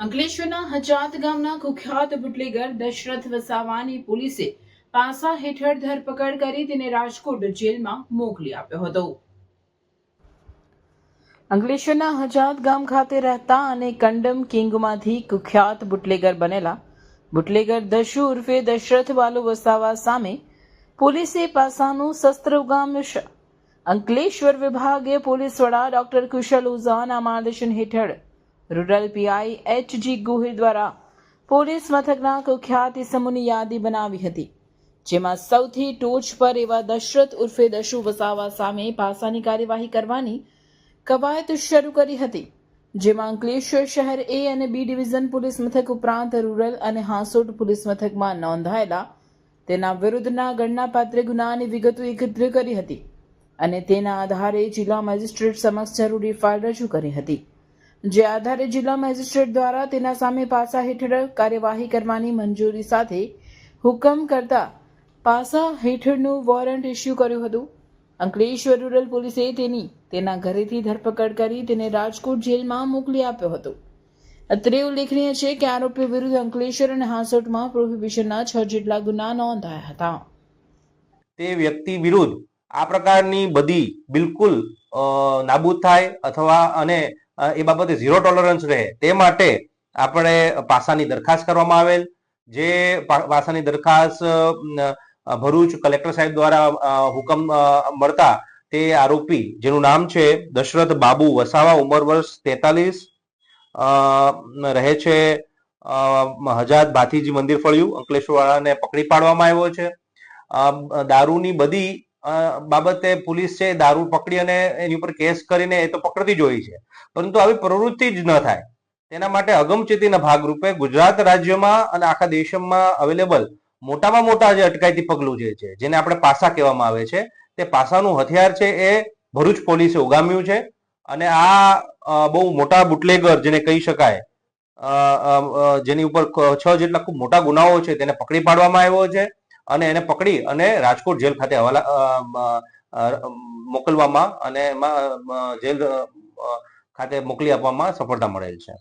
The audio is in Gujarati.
અંકલેશ્વરના હજાત ગામના કુખ્યાત બુટલેગર દશરથ વસાવાની પોલીસે પાસા હેઠળ ધરપકડ કરી તેને રાજકોટ જેલમાં મોકલી આપ્યો હતો. અંકલેશ્વરના હજાત ગામ ખાતે રહેતા અને કંડમ કિંગમાંથી કુખ્યાત બુટલેગર બનેલા બુટલેગર દશુ ઉર્ફે દશરથ વાલુ વસાવા સામે પોલીસે પાસાનું શસ્ત્ર ઉગામ અંકલેશ્વર વિભાગે પોલીસ વડા ડોક્ટર કુશલ ઉઝાના માર્ગદર્શન હેઠળ rural PI H G Gohil દ્વારા પોલીસ મથકના કુખ્યાત ઇસમોની યાદી બનાવી હતી, જેમાં સૌથી ટોચ પર એવા દશરથ ઉર્ફે દશુ વસાવા સામે પાસાની કાર્યવાહી કરવાની કવાયત શરૂ કરી હતી, જેમાં અંકલેશ્વર શહેર એ અને બી ડિવિઝન પોલીસ મથક ઉપરાંત રૂરલ અને હાંસોટ પોલીસ મથકમાં નોંધાયેલા તેના વિરુદ્ધના ગણનાપાત્ર ગુનાની વિગતો એકત્ર કરી હતી અને તેના આધારે જિલ્લા મેજિસ્ટ્રેટ સમક્ષ જરૂરી ફાઇલ રજૂ કરી હતી. જે આધારે જિલ્લા મેજિસ્ટ્રેટ દ્વારા તેના સામે પાસા હેઠળ કાર્યવાહી કરવાની મંજૂરી સાથે હુકમ કરતા પાસા હેઠળનું વોરંટ ઇસ્યુ કર્યું હતું. અંકલેશ્વર રૂરલ પોલીસે તેની, તેના ઘરેથી ધરપકડ કરી તેને રાજકોટ જેલમાં મોકલી આપ્યો હતો. અત્રે ઉલ્લેખનીય છે કે આરોપી વિરુદ્ધ અંકલેશ્વર અને હાંસોટમાં પ્રોહિબિશનના છ જેટલા ગુના નોંધાયા હતા. તે વ્યક્તિ વિરુદ્ધ આ પ્રકારની બધી બિલકુલ નાબૂદ થાય અથવા અને એ બાબતે ઝીરો ટોલરન્સ રહે. તે માટે આપણે પાસાની દરખાસ્ત કરવામાં આવેલ. જે પાસાની દરખાસ્ત ભરૂચ કલેક્ટર સાહેબ દ્વારા હુકમ મળતા તે આરોપી, જેનું નામ છે દશરથ બાબુ વસાવા, ઉંમર વર્ષ તેતાલીસ રહે છે હજાદ ભાથીજી મંદિર ફળ્યું, અંકલેશ્વરવાળાને પકડી પાડવામાં આવ્યો છે. દારૂની બધી બાબતે પોલીસ છે દારૂ પકડી અને એની ઉપર કેસ કરીને એ તો પકડતી જ હોય છે. પરંતુ આવી પ્રવૃત્તિ જ ન થાય. તેના માટે અગમચેતીના ભાગરૂપે ગુજરાત રાજ્યમાં અને આખા દેશમાં અવેલેબલ મોટામાં મોટા જે અટકાયતી પગલું જે છે, જેને આપણે પાસા કહેવામાં આવે છે, તે પાસાનું હથિયાર છે એ ભરૂચ પોલીસે ઉગામ્યું છે. અને આ બહુ મોટા બુટલેગર જેને કહી શકાય જેની ઉપર છ જેટલા ખૂબ મોટા ગુનાઓ છે તેને પકડી પાડવામાં આવ્યો છે. અને એને પકડી અને રાજકોટ જેલ ખાતે હવાલા મોકલવામાં અને એમાં જેલ ખાતે મોકલી આપવામાં સફળતા મળેલ છે.